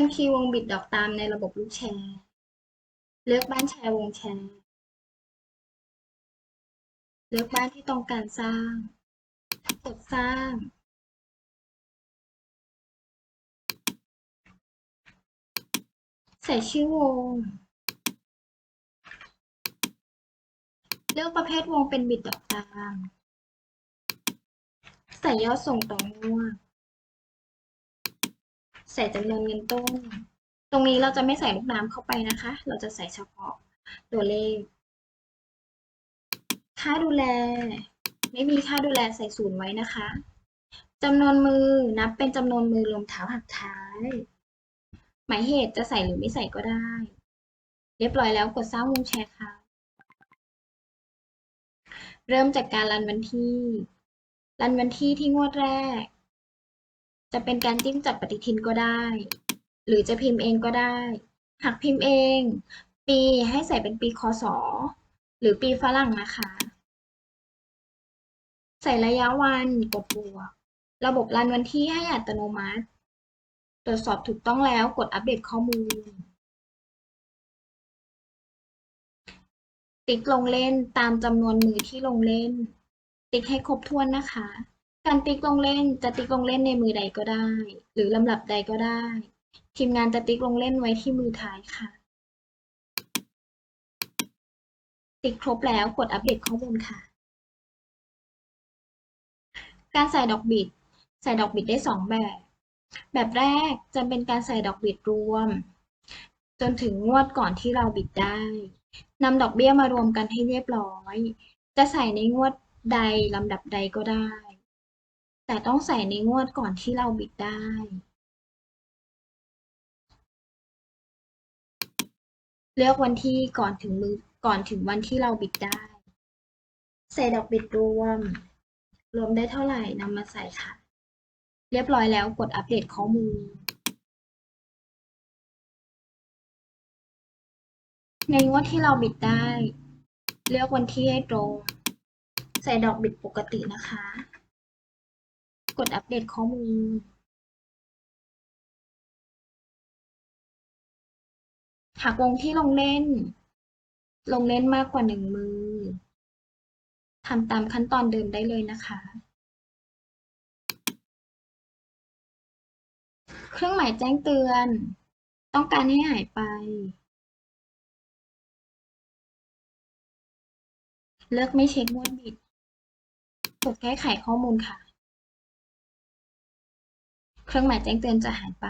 การคีย์วงบิดดอกตามในระบบลูกแชร์ เลือกบ้านแชร์วงแชร์ เลือกบ้านที่ต้องการสร้าง กดสร้าง ใส่ชื่อวง เลือกประเภทวงเป็นบิดดอกตาม ใส่ยอดส่งต่องวด ใส่จำนวนเงินต้น ตรงนี้เราจะไม่ใส่ลูกน้ำเข้าไปนะคะ เราจะใส่เฉพาะตัวเลข ค่าดูแล ไม่มีค่าดูแลใส่ศูนย์ไว้นะคะจำนวนมือนับเป็นจำนวนมือรวมเท้าหักท้าย หมายเหตุจะใส่หรือไม่ใส่ก็ได้ เรียบร้อยแล้วกดสร้างวงแชร์ค่ะ เริ่มจากการรันวันที่ รันวันที่ที่งวดแรก จะเป็นการจิ้มจับปฏิทินก็ได้ หรือจะพิมพ์เองก็ได้ หากพิมพ์เอง ปีให้ใส่เป็นปีคศหรือปีฝรั่งนะคะ ใส่ระยะวันกดบวก ระบบรันวันที่ให้อัตโนมัติ ตรวจสอบถูกต้องแล้วกดอัปเดตข้อมูล ติ๊กลงเล่นตามจำนวนมือที่ลงเล่น ติ๊กให้ครบถ้วนนะคะ การติ๊กลงเล่นจะติ๊กลงเล่นในมือใดก็ได้ หรือลำดับใดก็ได้ ทีมงานจะติ๊กลงเล่นไว้ที่มือท้ายค่ะ ติ๊กครบแล้วกดอัปเดตข้อมูลค่ะ การใส่ดอกบิด ใส่ดอกบิดได้สองแบบ แบบแรกจะเป็นการใส่ดอกบิดรวม จนถึงงวดก่อนที่เราบิดได้นำดอกเบี้ยมารวมกันให้เรียบร้อย จะใส่ในงวดใดลำดับใดก็ได้ แต่ต้องใส่ในงวดก่อนที่เราบิดได้เลือกวันที่ก่อนถึงมือก่อนถึงวันที่เราบิดได้ ใส่ดอกบิดรวม รวมได้เท่าไหร่นำมาใส่ค่ะ เรียบร้อยแล้วกดอัปเดตข้อมูล ในงวดที่เราบิดได้ เลือกวันที่ให้ตรง ใส่ดอกบิดปกตินะคะ กดอัปเดตข้อมูลหากวงที่ลงเล่น ลงเล่นมากกว่าหนึ่งมือทำตามขั้นตอนเดิมได้เลยนะคะ เครื่องหมายแจ้งเตือน ต้องการให้หายไป เลือกไม่เช็คงวดบิด กดแก้ไขข้อมูลค่ะ เครื่องหมายแจ้งเตือนจะหายไป